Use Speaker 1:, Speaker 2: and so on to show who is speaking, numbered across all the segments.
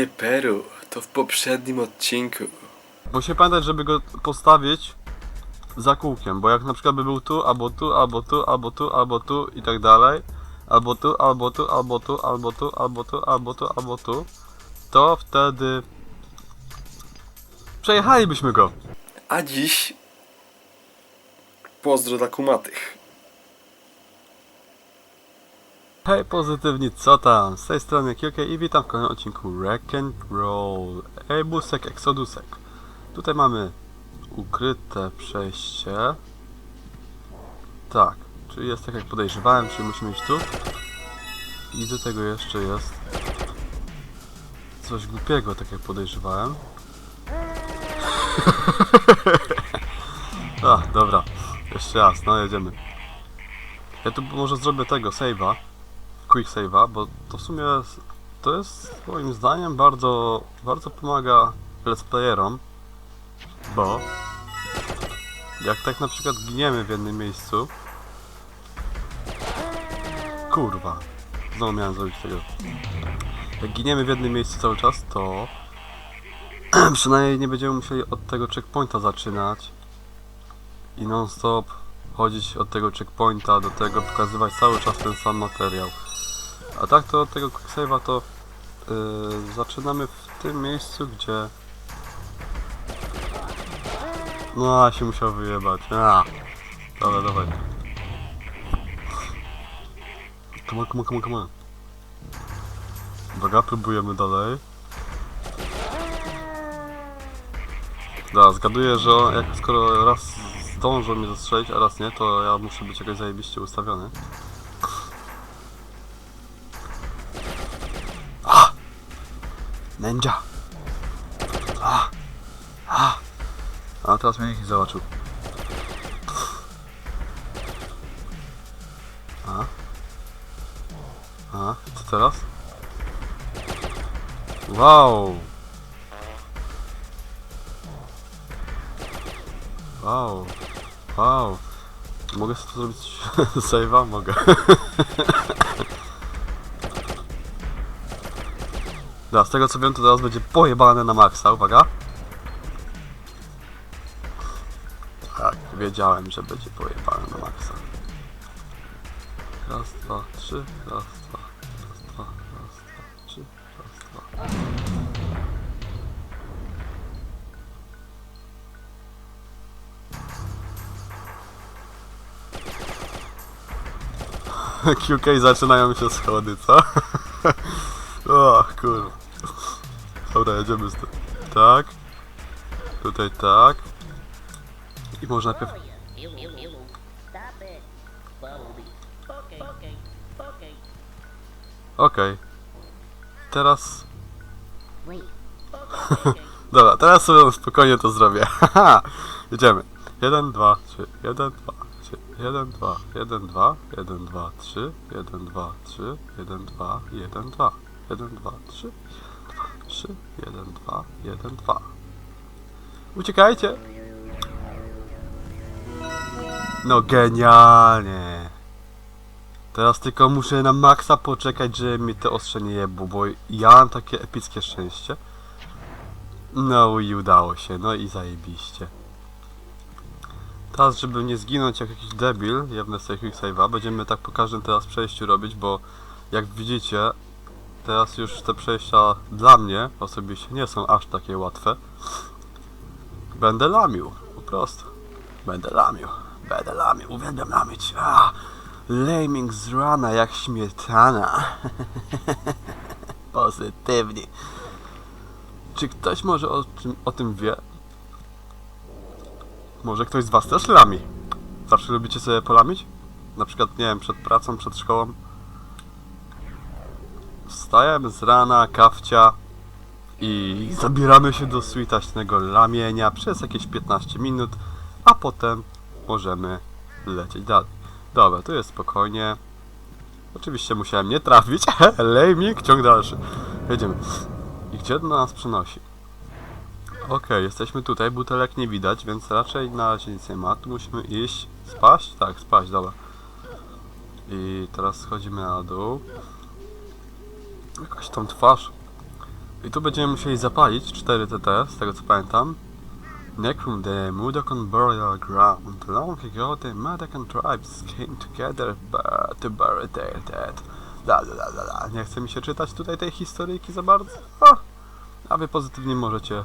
Speaker 1: nie Peru, to w poprzednim odcinku.
Speaker 2: Musi pamiętać, żeby go postawić za kółkiem, bo jak na przykład by był tu, albo tu, albo tu, albo tu, albo tu i tak dalej, albo tu, albo tu, albo tu, albo tu, albo tu, albo tu, albo tu, to wtedy przejechalibyśmy go.
Speaker 1: A dziś pozdro dla kumatych.
Speaker 2: Hej pozytywni, co tam? Z tej strony QK i witam w kolejnym odcinku Wreck and Roll. Ej, busek, Exodusek. Tutaj mamy ukryte przejście. Tak, czyli jest tak jak podejrzewałem, czyli musimy iść tu. I do tego jeszcze jest coś głupiego, tak jak podejrzewałem. A, dobra. Jeszcze raz, no jedziemy. Ja tu może zrobię tego, save'a quick save'a, bo to w sumie to jest moim zdaniem bardzo, bardzo pomaga let's playerom, bo jak tak na przykład giniemy w jednym miejscu kurwa znowu miałem zrobić tego jak giniemy w jednym miejscu cały czas, to przynajmniej nie będziemy musieli od tego checkpointa zaczynać i non stop chodzić od tego checkpointa do tego, pokazywać cały czas ten sam materiał. A tak to od tego quicksave'a to yy, zaczynamy w tym miejscu, gdzie... No, a się musiał wyjebać. A. Dobra, dawaj. Come on, come on, come on, come on. Uwaga, próbujemy dalej. Da, zgaduję, że jak skoro raz zdążą mnie zastrzelić, a raz nie, to ja muszę być jakoś zajebiście ustawiony. Ninja! A! A! A teraz mnie nikt nie zobaczył. A? A? Co teraz? Wow! Wow! Wow! Mogę sobie to zrobić save'a? Mogę. Da, z tego co wiem to teraz będzie pojebane na maksa, uwaga. Tak, wiedziałem, że będzie pojebane na maksa. Raz, dwa, trzy, raz, dwa, raz, dwa, raz, dwa, trzy, raz, dwa. QK zaczynają się schody, co? Dobra, jedziemy z tym. Tak. Tutaj tak. I może najpierw...
Speaker 3: Bumblebee. Okay.
Speaker 2: Okej. Teraz... Dobra, teraz sobie spokojnie to zrobię. Jedziemy. 1, 2, 3, 1, 2, 3, 1, 2, 1, 2, 1, 2, 3, 1, 2, 3, 1, 2, 1, 2, 1, 2, 3, 2, 3, 1, 2, 1, 2. Uciekajcie! No genialnie! Teraz tylko muszę na maksa poczekać, żeby mi te ostrze nie jebło, bo ja mam takie epickie szczęście. No i udało się, no i zajebiście. Teraz, żeby nie zginąć jak jakiś debil, jebnę sobie quick save'a, będziemy tak po każdym teraz przejściu robić, bo jak widzicie, teraz już te przejścia dla mnie osobiście nie są aż takie łatwe. Będę lamił, po prostu. Będę lamił, będę lamił, uwielbiam lamić. Ah, Laming z rana jak śmietana. Pozytywnie. Czy ktoś może o tym, o tym wie? Może ktoś z was też lami? Zawsze lubicie sobie polamić? Na przykład, nie wiem, przed pracą, przed szkołą? Wstajemy z rana, kawcia i zabieramy się do switaśnego lamienia przez jakieś 15 minut, a potem możemy lecieć dalej. Dobra, tu jest spokojnie. Oczywiście musiałem nie trafić. Lejmik, ciąg dalszy. Jedziemy. I gdzie to nas przenosi? Okej, jesteśmy tutaj, butelek nie widać, więc raczej na razie nic nie ma. Tu musimy iść, spaść? Tak, spaść, dobra. I teraz schodzimy na dół. Jakaś tam twarz. I tu będziemy musieli zapalić 4 TT, z tego co pamiętam. Necrum the Mudokon Burial Ground. Long ago the Mudokon tribes came together to bury their dead. La, la, la, la. Nie chce mi się czytać tutaj tej historyjki za bardzo. O! A wy pozytywnie możecie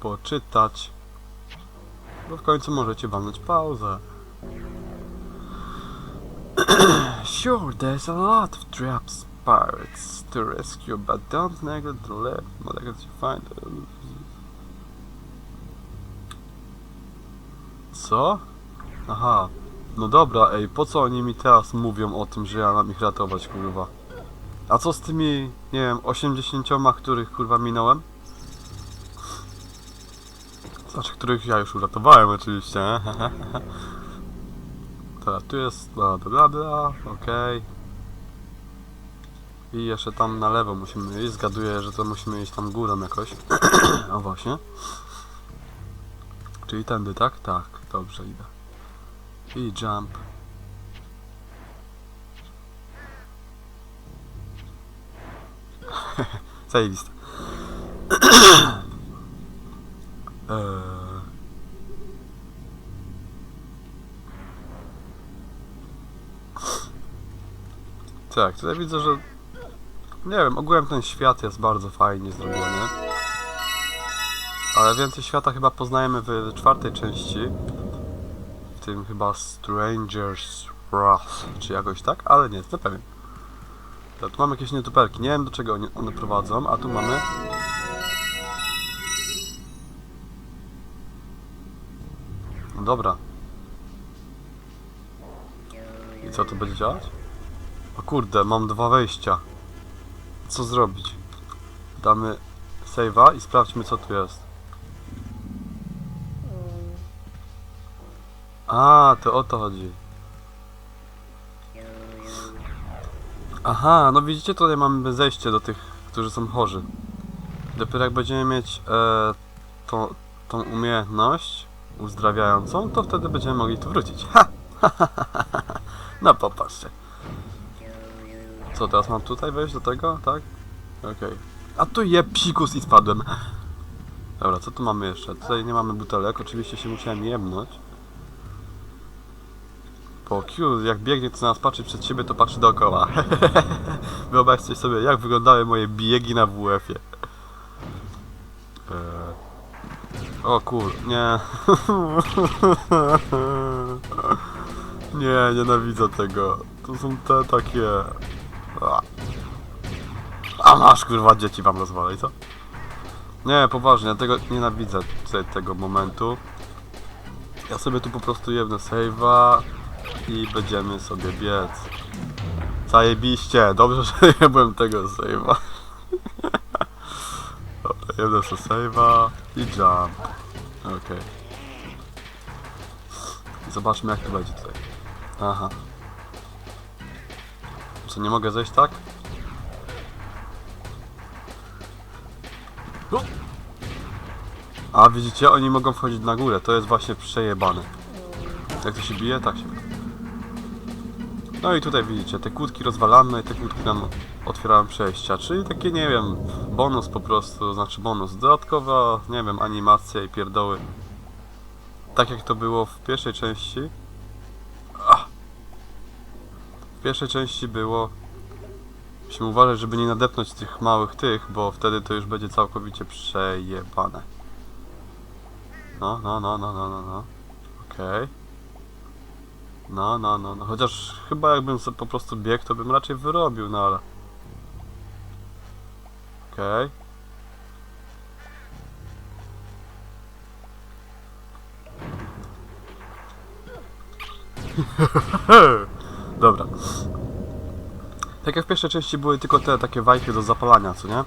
Speaker 2: poczytać. Bo w końcu możecie walnąć pauzę. sure, there's a lot of traps pirates to rescue, but don't neglect the left. Neglect you find. Co? Aha. No dobra, ej, po co oni mi teraz mówią o tym, że ja mam ich ratować, kurwa? A co z tymi, nie wiem, 80, których kurwa minąłem? Znaczy, których ja już uratowałem oczywiście. Teraz tu jest bla bla bla, okej. I jeszcze tam na lewo musimy iść, zgaduję, że to musimy iść tam górą jakoś. o właśnie. Czyli tędy, tak? Tak, dobrze idę. I jump. Zajebiste. Eee. Tak, tutaj widzę, że nie wiem, ogółem ten świat jest bardzo fajnie zrobiony. Ale więcej świata chyba poznajemy w czwartej części. W tym chyba Stranger's Wrath, czy jakoś tak, ale nie jestem pewien. To, tu mamy jakieś nietuperki, nie wiem do czego one- prowadzą, a tu mamy... No dobra. I co tu będzie działać? O kurde, mam dwa wejścia. Co zrobić? Damy save'a i sprawdźmy co tu jest. A, to o to chodzi. Aha, no widzicie, tutaj mamy zejście do tych, którzy są chorzy. Dopiero jak będziemy mieć e, tą, tą umiejętność uzdrawiającą, to wtedy będziemy mogli tu wrócić. Ha! no popatrzcie. Co, teraz mam tutaj wejść do tego, tak? Okej. A tu je psikus i spadłem. Dobra, co tu mamy jeszcze? Tutaj nie mamy butelek, oczywiście się musiałem jemnąć. Po Q, jak biegnie to nas patrzy przed siebie, to patrzy dookoła. Wyobraźcie sobie, jak wyglądały moje biegi na WF-ie. Eee. O kur... nie. nie, nienawidzę tego. To są te takie... A, masz kurwa dzieci wam rozwalaj, co? Nie, poważnie, ja tego nienawidzę tutaj tego momentu. Ja sobie tu po prostu jebnę save'a i będziemy sobie biec. Zajebiście, dobrze, że nie byłem tego save'a. Dobra, jebnę sobie save'a i jump. Okej. Zobaczmy jak to będzie tutaj. Aha. Co, nie mogę zejść tak? O! A widzicie, oni mogą wchodzić na górę, to jest właśnie przejebane. Jak to się bije? Tak się. No i tutaj widzicie, te kłódki rozwalamy te kłódki nam otwierają przejścia, czyli takie, nie wiem, bonus po prostu, znaczy bonus. Dodatkowa, nie wiem, animacja i pierdoły. Tak jak to było w pierwszej części. Pierwszej części było... Musimy uważać, żeby nie nadepnąć tych małych tych, bo wtedy to już będzie całkowicie przejebane. No, no, no, no, no, no, no. Okej. No, no, no, no. Chociaż chyba jakbym sobie po prostu biegł, to bym raczej wyrobił, no ale... Okej. Dobra. Tak jak w pierwszej części były tylko te takie wajchy do zapalania, co nie?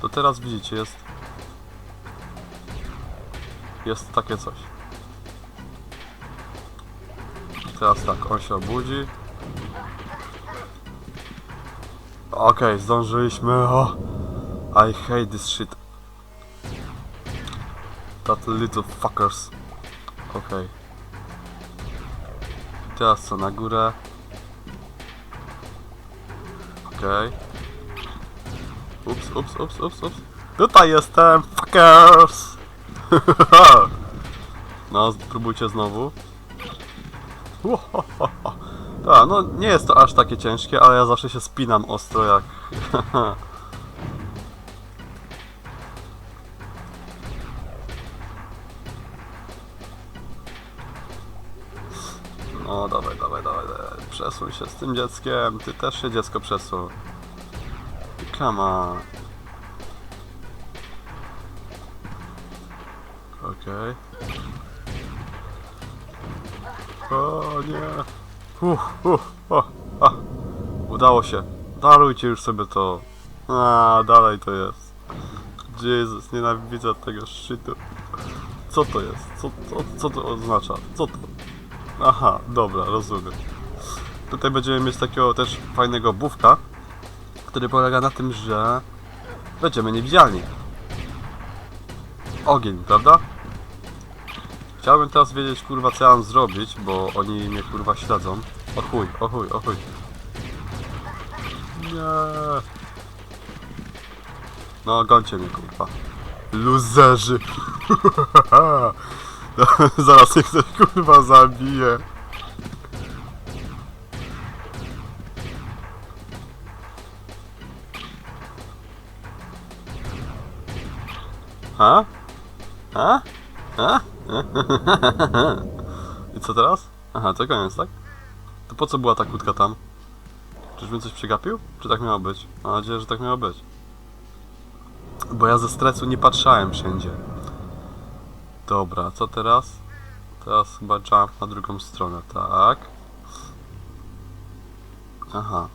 Speaker 2: To teraz widzicie, jest... Jest takie coś. Teraz tak, on się obudzi. Okej, zdążyliśmy. O! I hate this shit. That little fuckers. Okej. Teraz co, na górę? Okej. Ups, ups, ups, ups, ups. Tutaj jestem, fuckers! no, spróbujcie znowu. Tak, no nie jest to aż takie ciężkie, ale ja zawsze się spinam ostro jak... Przesuń się z tym dzieckiem. Ty też się dziecko przesuń. On. Okej. O nie. Uff, uff, o, a. Udało się. Darujcie już sobie to. A, dalej to jest. Jezus, nienawidzę tego szczytu. Co to jest? Co, co, co to oznacza? Co to? Aha, dobra, rozumiem. Tutaj będziemy mieć takiego też fajnego bufka, który polega na tym, że będziemy niewidzialni. Ogień, prawda? Chciałbym teraz wiedzieć, kurwa, co ja mam zrobić, bo oni mnie, kurwa, śledzą. O chuj, o chuj, o chuj. Nie. No, gońcie mnie, kurwa. Luzerzy. Zaraz ich ktoś, kurwa, zabije. A? A? A? I co teraz? Aha, to koniec, tak? To po co była ta kłódka tam? Czyżbym coś przegapił? Czy tak miało być? Mam nadzieję, że tak miało być. Bo ja ze stresu nie patrzałem wszędzie. Dobra, co teraz? Teraz chyba jump na drugą stronę, tak? Aha.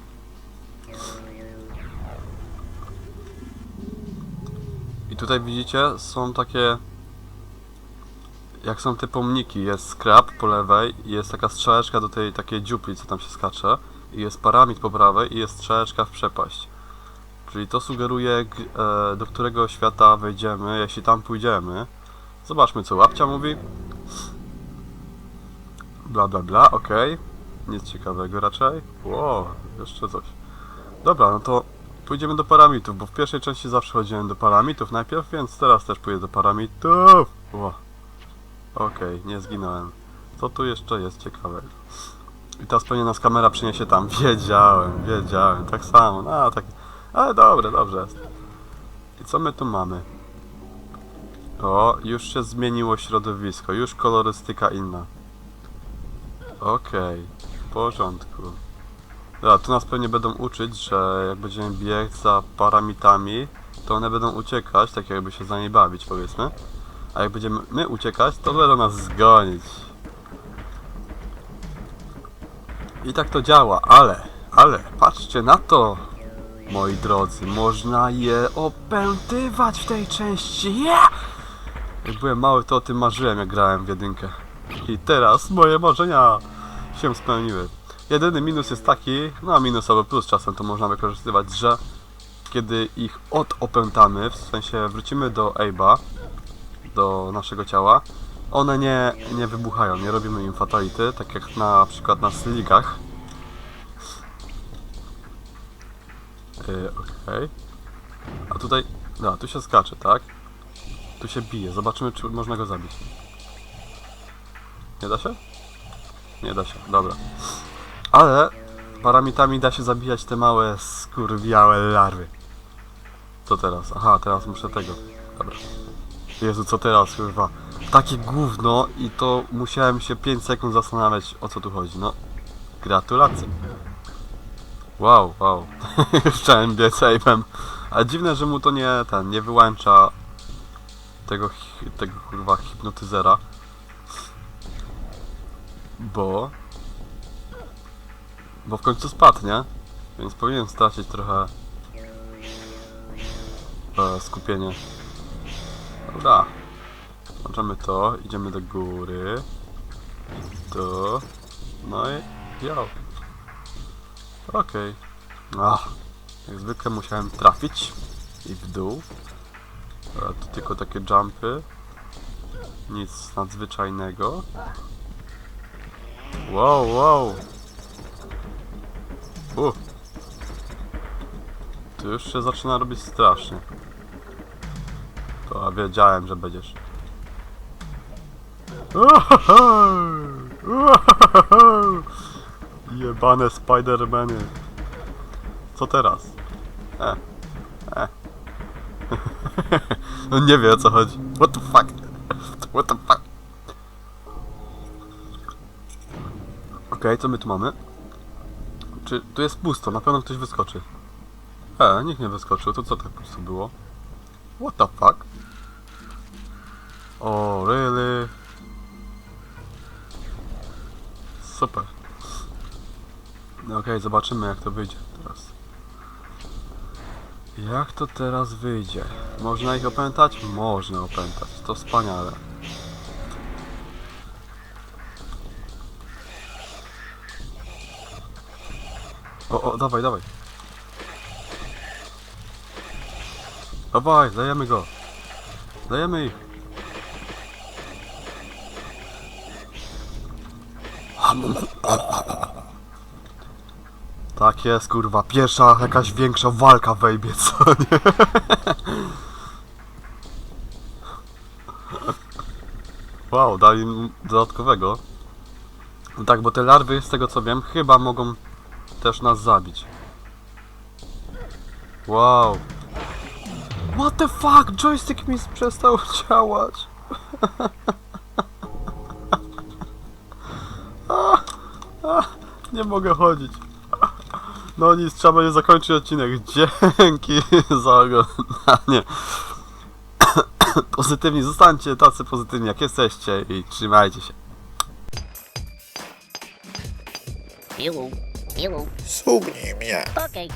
Speaker 2: I tutaj widzicie, są takie... Jak są te pomniki, jest scrap po lewej jest taka strzałeczka do tej takiej dziupli, co tam się skacze. I jest paramid po prawej i jest strzałeczka w przepaść. Czyli to sugeruje, e, do którego świata wejdziemy, jeśli tam pójdziemy. Zobaczmy, co łapcia mówi. Bla, bla, bla, okej. Nic ciekawego raczej. Ło, jeszcze coś. Dobra, no to pójdziemy do paramitów, bo w pierwszej części zawsze chodziłem do paramitów najpierw, więc teraz też pójdę do paramitów. Okej, nie zginąłem. Co tu jeszcze jest ciekawego? I teraz pewnie nas kamera przyniesie tam. Wiedziałem, wiedziałem, tak samo. No, tak. Ale dobre, dobrze. I co my tu mamy? O, już się zmieniło środowisko, już kolorystyka inna. Okej, w porządku. Dobra, tu nas pewnie będą uczyć, że jak będziemy biec za paramitami, to one będą uciekać, tak jakby się za nie bawić, powiedzmy. A jak będziemy my uciekać, to będą nas zgonić. I tak to działa, ale, ale, patrzcie na to, moi drodzy, można je opętywać w tej części, yeah! Jak byłem mały, to o tym marzyłem, jak grałem w jedynkę. I teraz moje marzenia się spełniły. Jedyny minus jest taki, no minus albo plus czasem to można wykorzystywać, że kiedy ich odopętamy, w sensie wrócimy do Abe'a, do naszego ciała, one nie, nie wybuchają, nie robimy im fatality, tak jak na przykład na sligach. Yy, Okej. A tutaj, no, tu się skacze, tak? Tu się bije, zobaczymy czy można go zabić. Nie da się? Nie da się, dobra. Ale paramitami da się zabijać te małe skurwiałe larwy. Co teraz? Aha, teraz muszę tego. Dobra. Jezu, co teraz, kurwa? Takie gówno i to musiałem się 5 sekund zastanawiać o co tu chodzi. No, gratulacje. Wow, wow. Chciałem biec aimem. Ale dziwne, że mu to nie ten, nie wyłącza tego, tego kurwa hipnotyzera. Bo... Bo w końcu spadł, nie? Więc powinien stracić trochę e, skupienie. Dobra. Włączamy to, idziemy do góry. To. No i. Jo. Okej. Ach. Jak zwykle musiałem trafić. I w dół. A tu tylko takie jumpy. Nic nadzwyczajnego. Wow, wow. U. Tu już się zaczyna robić strasznie. To ja wiedziałem, że będziesz. Jebane Spidermany. Co teraz? E. E. On nie wie o co chodzi. What the fuck? What the fuck? Okej, co my tu mamy? Czy tu jest pusto? Na pewno ktoś wyskoczy. E, nikt nie wyskoczył. To co tak prostu było? What the fuck? O, really? Super. No okej, zobaczymy jak to wyjdzie teraz. Jak to teraz wyjdzie? Można ich opętać? Można opętać. To wspaniale. O, o, dawaj, dawaj. Dawaj, dajemy go. Dajemy ich. Tak jest, kurwa. Pierwsza jakaś większa walka wejbie, co nie? Wow, dali dodatkowego. Tak, bo te larwy, z tego co wiem, chyba mogą też nas zabić. Wow. What the fuck? Joystick mi przestał działać. Nie mogę chodzić. No nic, trzeba będzie zakończyć odcinek. Dzięki za oglądanie. Pozytywni, zostańcie tacy pozytywni jak jesteście i trzymajcie się.
Speaker 3: Hello. Hello.
Speaker 4: Sugnij mnie.
Speaker 3: Okay.